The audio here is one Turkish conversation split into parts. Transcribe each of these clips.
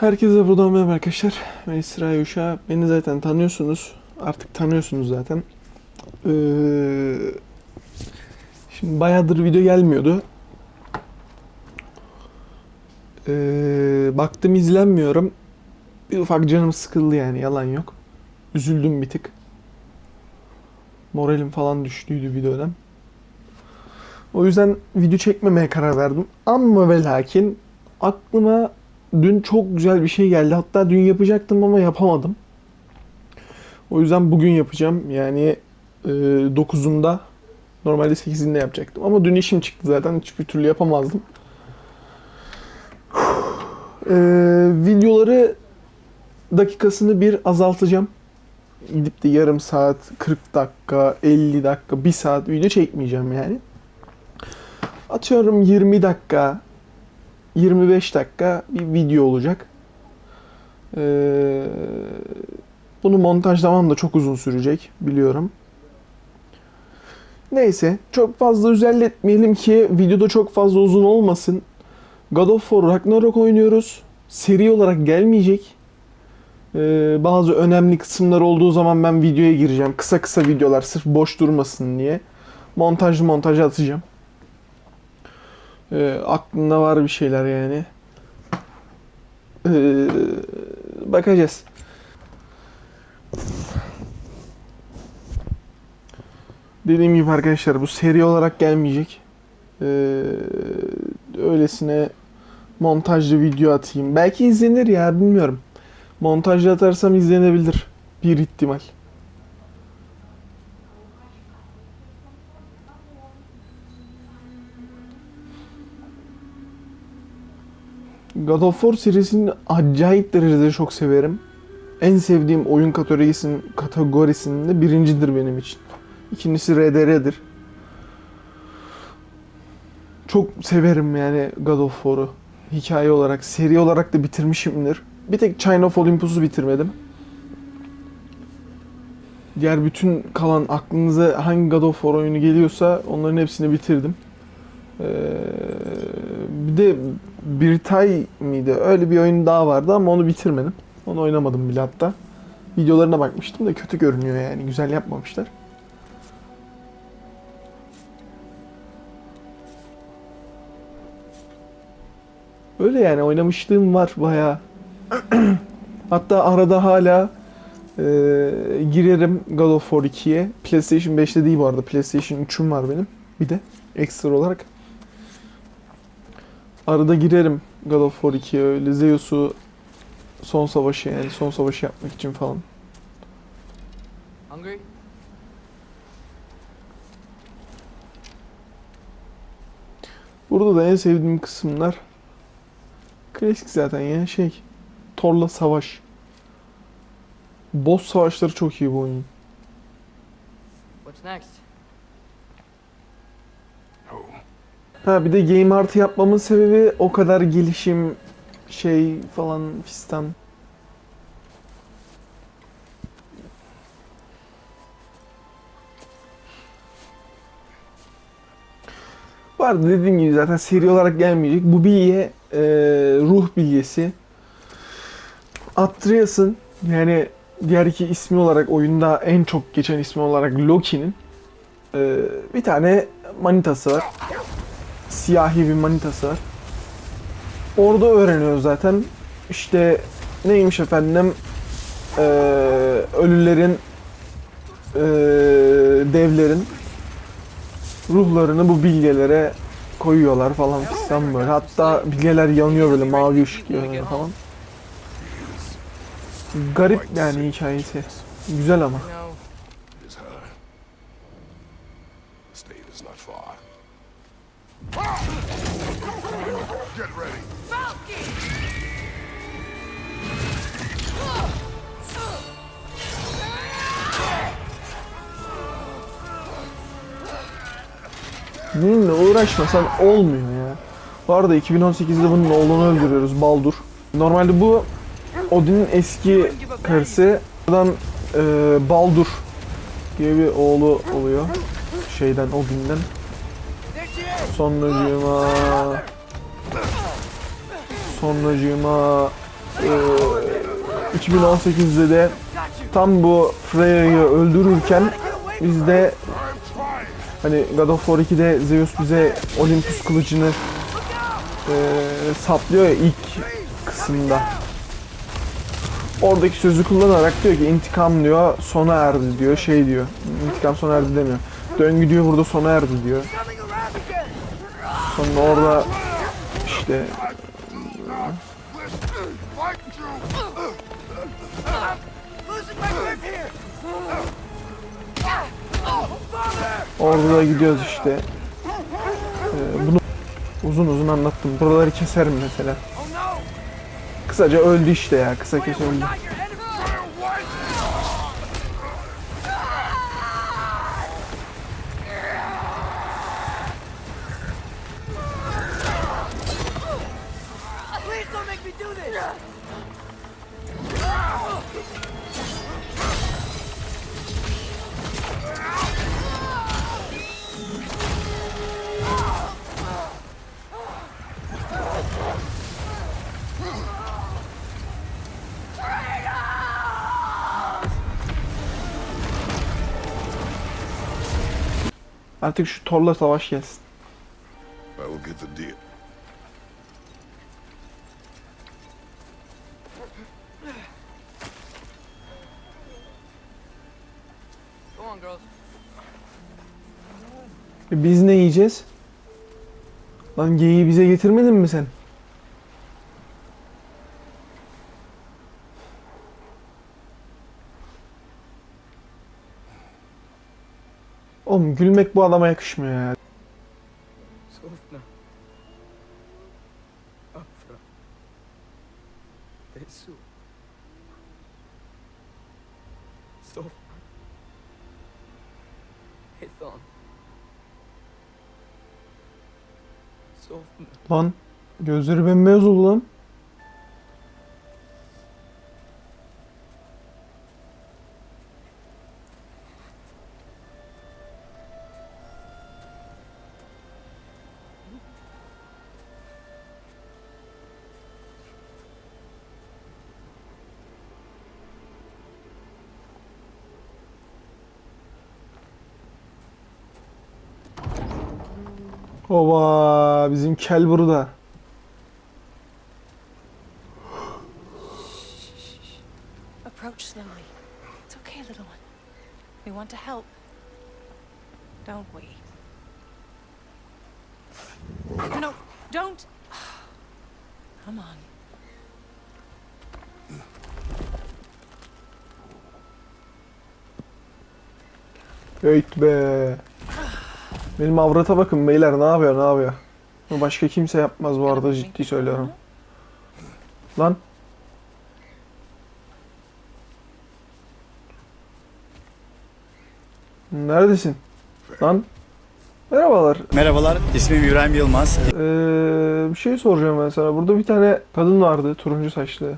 Herkese buradan merhaba arkadaşlar. Ben İsrail Uşağı. Beni zaten tanıyorsunuz. Artık tanıyorsunuz zaten. Ee, şimdi bayağıdır video gelmiyordu. Ee, baktım izlenmiyorum. Bir ufak canım sıkıldı yani yalan yok. Üzüldüm bir tık. Moralim falan düştüydü dönem. O yüzden video çekmemeye karar verdim. Ama ve lakin aklıma dün çok güzel bir şey geldi. Hatta dün yapacaktım ama yapamadım. O yüzden bugün yapacağım. Yani e, 9'unda normalde 8'inde yapacaktım. Ama dün işim çıktı zaten. Hiçbir türlü yapamazdım. E, videoları dakikasını bir azaltacağım. Gidip de yarım saat, 40 dakika, 50 dakika, 1 saat video çekmeyeceğim yani. Atıyorum 20 dakika, 25 dakika bir video olacak. Ee, bunu montajlamam da çok uzun sürecek biliyorum. Neyse çok fazla özelletmeyelim ki videoda çok fazla uzun olmasın. God of War Ragnarok oynuyoruz. Seri olarak gelmeyecek. Ee, bazı önemli kısımlar olduğu zaman ben videoya gireceğim. Kısa kısa videolar sırf boş durmasın diye. Montajlı montaj atacağım. Ee, aklında var bir şeyler yani. Ee, bakacağız. Dediğim gibi arkadaşlar bu seri olarak gelmeyecek. Ee, öylesine montajlı video atayım. Belki izlenir ya bilmiyorum. Montajlı atarsam izlenebilir. Bir ihtimal. God of War serisini acayip derecede çok severim. En sevdiğim oyun kategorisinin kategorisinde birincidir benim için. İkincisi RDR'dir. Çok severim yani God of War'u. Hikaye olarak, seri olarak da bitirmişimdir. Bir tek China of Olympus'u bitirmedim. Diğer bütün kalan aklınıza hangi God of War oyunu geliyorsa onların hepsini bitirdim. Ee, bir de Birtay mıydı? Öyle bir oyun daha vardı ama onu bitirmedim. Onu oynamadım bile hatta. Videolarına bakmıştım da kötü görünüyor yani. Güzel yapmamışlar. Öyle yani oynamışlığım var bayağı. Hatta arada hala e, girerim God of War 2'ye. PlayStation 5'te değil bu arada. PlayStation 3'üm var benim. Bir de ekstra olarak. Arada girerim God of War 2'ye öyle Zeus'u son savaşı yani son savaşı yapmak için falan. Hungry? Burada da en sevdiğim kısımlar klasik zaten ya şey Thor'la savaş. Boss savaşları çok iyi bu oyunun. What's next? Ha bir de game artı yapmamın sebebi o kadar gelişim şey falan fistan. Arada dediğim gibi zaten seri olarak gelmeyecek. Bu bilye e, ruh bilyesi. Atreus'ın yani diğer iki ismi olarak oyunda en çok geçen ismi olarak Loki'nin e, bir tane manitası var siyahi bir manitası var. Orada öğreniyoruz zaten. İşte neymiş efendim eee, ölülerin eee, devlerin ruhlarını bu bilgelere koyuyorlar falan fistan böyle. Hatta bilgeler yanıyor böyle mavi ışık yanıyor falan. Garip yani hikayesi. Güzel ama. Bununla uğraşmasan olmuyor ya. Bu arada 2018'de bunun oğlunu öldürüyoruz Baldur. Normalde bu Odin'in eski karısı. Buradan e, Baldur diye bir oğlu oluyor. Şeyden Odin'den. Sonracığıma Sonracığıma Ee, 2018'de de tam bu Freya'yı öldürürken biz de hani God of War 2'de Zeus bize Olympus kılıcını e, saplıyor ya ilk kısımda. Oradaki sözü kullanarak diyor ki intikam diyor sona erdi diyor şey diyor. İntikam sona erdi demiyor. Döngü diyor burada sona erdi diyor. Sonra orada işte orada da gidiyoruz işte. Ee, bunu uzun uzun anlattım. Buraları keserim mesela. Kısaca öldü işte ya. Kısa kes öldü. Artık şu Thor'la savaş gelsin. I will get the deal. Go on, girls. E biz ne yiyeceğiz? Lan geyiği bize getirmedin mi sen? Oğlum gülmek bu adama yakışmıyor ya. Sofna. Afra. Tesu. Sofna. Hethon. Sofna. Lan gözleri bembeyaz oldu lan. Ova bizim kel burada. Approach slowly. It's okay, little one. We want to help. Don't we? No, don't! Come on. Öğüt be. Benim avrata bakın beyler ne yapıyor ne yapıyor. Bunu başka kimse yapmaz bu arada ciddi söylüyorum. Lan. Neredesin? Lan. Merhabalar. Merhabalar, ismim İbrahim Yılmaz. Ee, bir şey soracağım ben sana. Burada bir tane kadın vardı turuncu saçlı.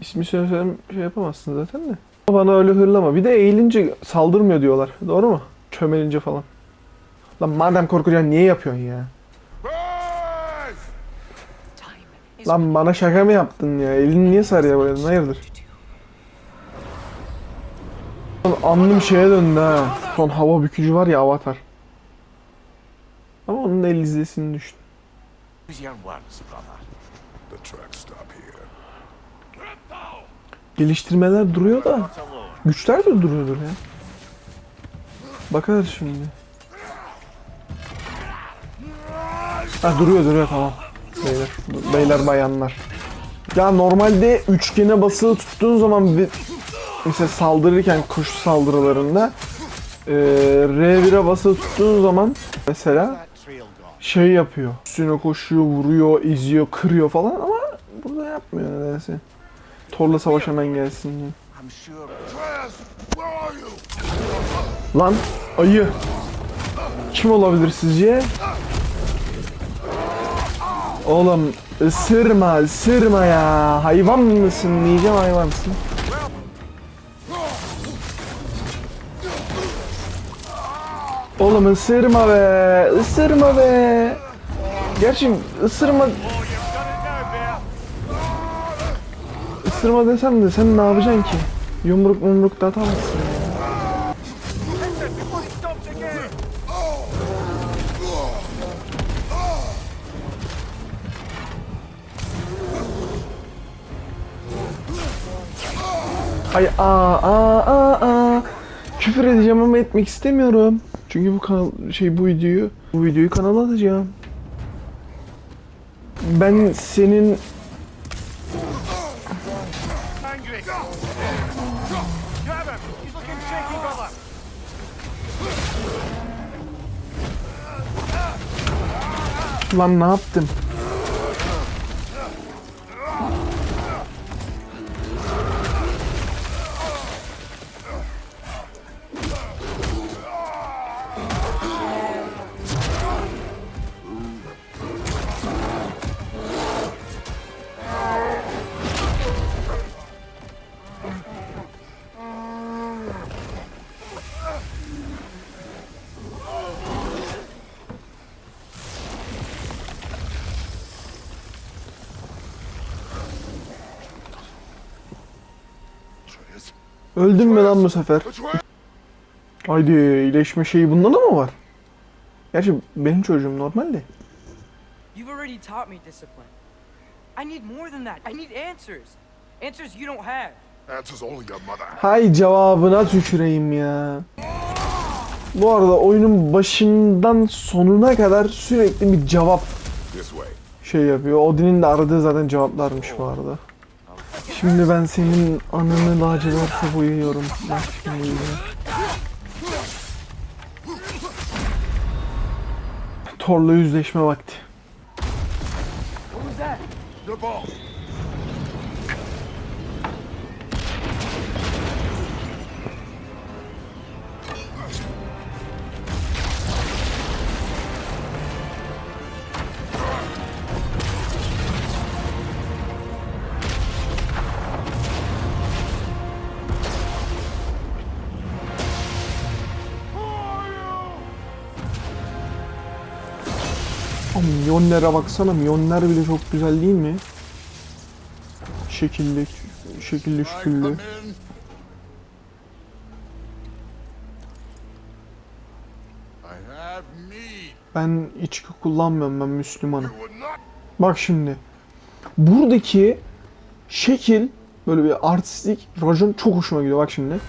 İsmi söylesem şey yapamazsın zaten de. Bana öyle hırlama. Bir de eğilince saldırmıyor diyorlar. Doğru mu? Çömelince falan. Lan madem korkacaksın niye yapıyorsun ya? Lan bana şaka mı yaptın ya? Elini niye sarıya boyadın? Hayırdır? Lan Alnım şeye döndü ha. Son hava bükücü var ya Avatar. Ama onun el izlesini düştü. Geliştirmeler duruyor da güçler de duruyordur ya. Bakarız şimdi. Ha duruyor duruyor tamam. Beyler, beyler bayanlar. Ya normalde üçgene basılı tuttuğun zaman bir mesela saldırırken koşu saldırılarında eee R1'e basılı tuttuğun zaman mesela şey yapıyor. Üstüne koşuyor, vuruyor, eziyor, kırıyor falan ama burada yapmıyor nedense. Torla savaş hemen gelsin diye. Lan ayı. Kim olabilir sizce? Oğlum ısırma ısırma ya. Hayvan mısın diyeceğim hayvansın. Oğlum ısırma be. ısırma be. Gerçi ısırma... bastırma desem de sen ne yapacaksın ki? Yumruk mumruk da atamazsın Ay aa aa aa aa. Küfür edeceğim ama etmek istemiyorum. Çünkü bu kanal şey bu videoyu bu videoyu kanala atacağım. Ben senin lan ne yaptım? Öldün mü lan bu sefer? Haydi iyileşme şeyi bunda da mı var? Gerçi benim çocuğum normal de. You've already taught me discipline. I need more than that. I need answers. Answers you don't have. Answers only your mother. Hay cevabına tüküreyim ya. Bu arada oyunun başından sonuna kadar sürekli bir cevap şey yapıyor. Odin'in de aradığı zaten cevaplarmış bu arada. Şimdi ben senin anını laciverte boyuyorum. Bak şimdi. Thor'la yüzleşme vakti. Milyonlara baksana. Milyonlar bile çok güzel değil mi? Şekilli, şekilli şüküllü. Ben içki kullanmıyorum. Ben Müslümanım. Bak şimdi. Buradaki şekil böyle bir artistik racon çok hoşuma gidiyor. Bak şimdi.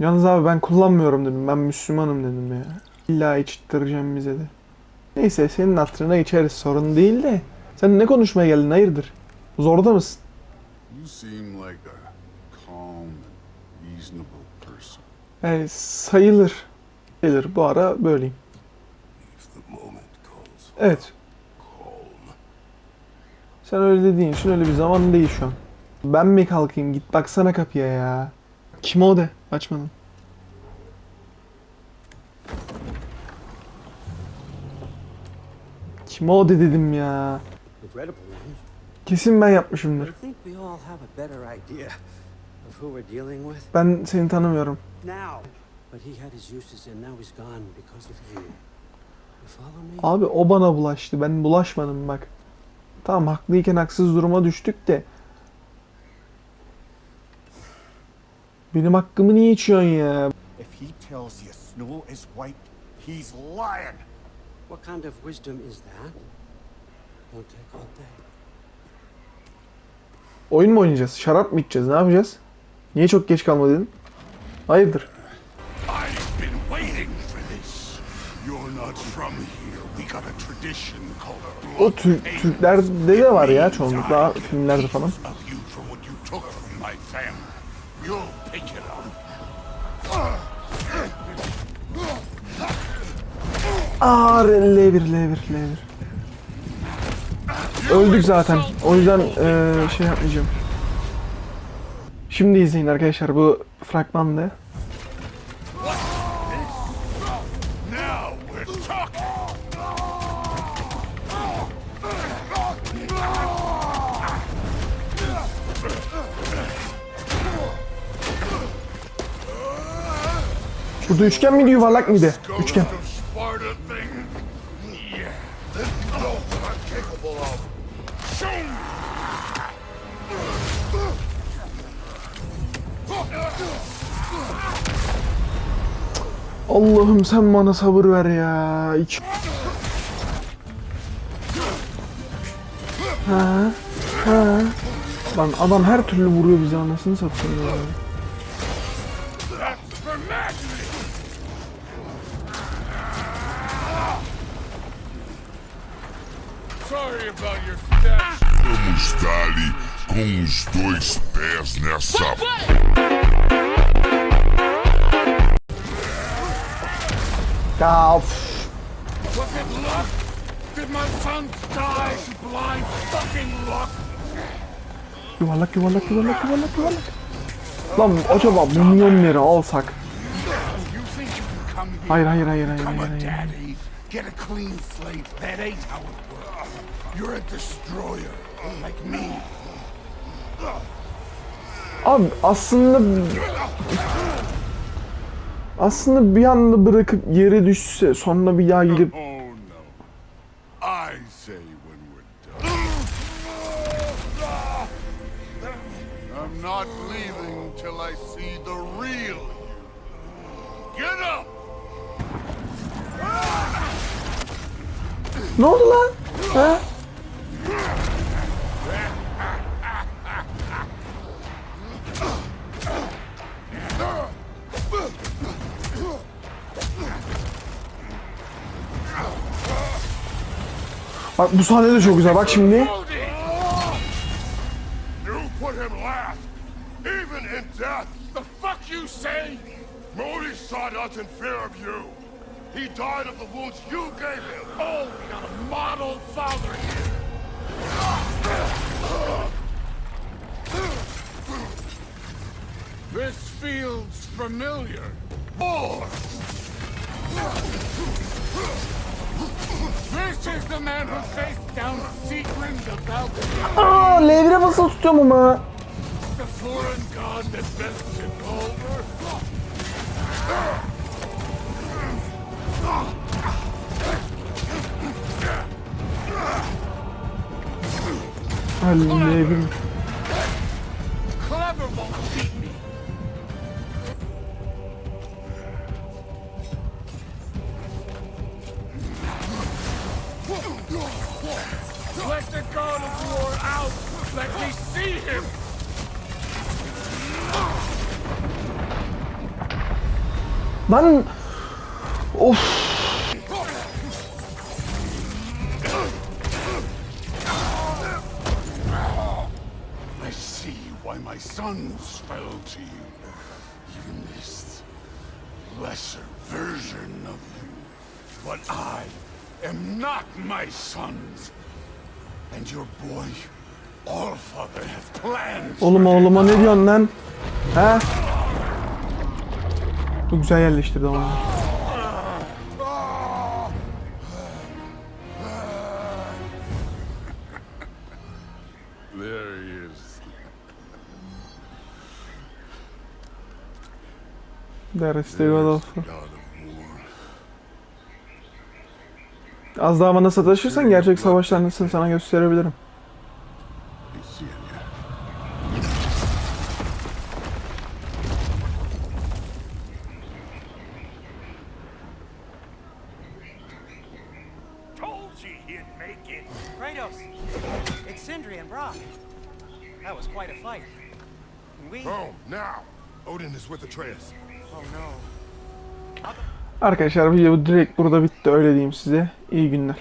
Yalnız abi ben kullanmıyorum dedim. Ben Müslümanım dedim ya. İlla içtireceğim bize de. Neyse senin hatırına içeriz sorun değil de. Sen ne konuşmaya geldin hayırdır? Zorda mısın? Yani sayılır. Sayılır. Bu ara böyleyim. Evet. Sen öyle dediğin için öyle bir zaman değil şu an. Ben mi kalkayım? Git baksana kapıya ya. Kim o de? Açmadım. Kim o de dedim ya. Kesin ben yapmışımdır. Ben seni tanımıyorum. Abi o bana bulaştı. Ben bulaşmadım bak. Tamam haklıyken haksız duruma düştük de. Benim hakkımı niye içiyorsun ya? If he tells you Snow is white, he's lying. What kind of wisdom is that? Won't take all day. Oyun mu oynayacağız? Şarap mı içeceğiz? Ne yapacağız? Niye çok geç kalmadın? Hayırdır? I've been waiting for this. You're not from here. We got a tradition called O blood payment. Türklerde de var ya çoğunlukla filmlerde falan. Of Aa L1 L1 L1. Öldük zaten. O yüzden eee, şey yapmayacağım. Şimdi izleyin arkadaşlar bu. Bu Burada üçgen miydi yuvarlak mıydı? Üçgen. Allah'ım sen bana sabır ver ya. İki... Ha, ha. Lan adam her türlü vuruyor bizi anasını satayım. Com os dois pés nessa Ya of. Was it luck? Did my son die? Blind fucking luck? Yuvarlak yuvarlak yuvarlak yuvarlak yuvarlak. Lan acaba milyonları alsak? Hayır hayır hayır hayır hayır. hayır. daddy, get a clean slate. That ain't how it works. You're a destroyer, like me. Abi aslında aslında bir anda bırakıp yere düşse sonra bir daha gidip ne oldu lan? Ha? Bak bu sahne de çok güzel. Bak şimdi. You put him last, even in death. The fuck you say? Modi sought us in fear of you. He died of the wounds you gave him. Oh, we got a model father here. This feels familiar. More. Aa, L1'e basılı tutuyorum ama. L1 Lan of. I see why my sons fell to you. Even this lesser version of you. But I am not my sons. And your boy, Allfather, has plans. Oğlum oğluma ne diyorsun lan? He? The God of God of war. Az daha bana sataşırsan gerçek savaşlar nasıl sana gösterebilirim. Arkadaşlar video direkt burada bitti öyle diyeyim size. İyi günler.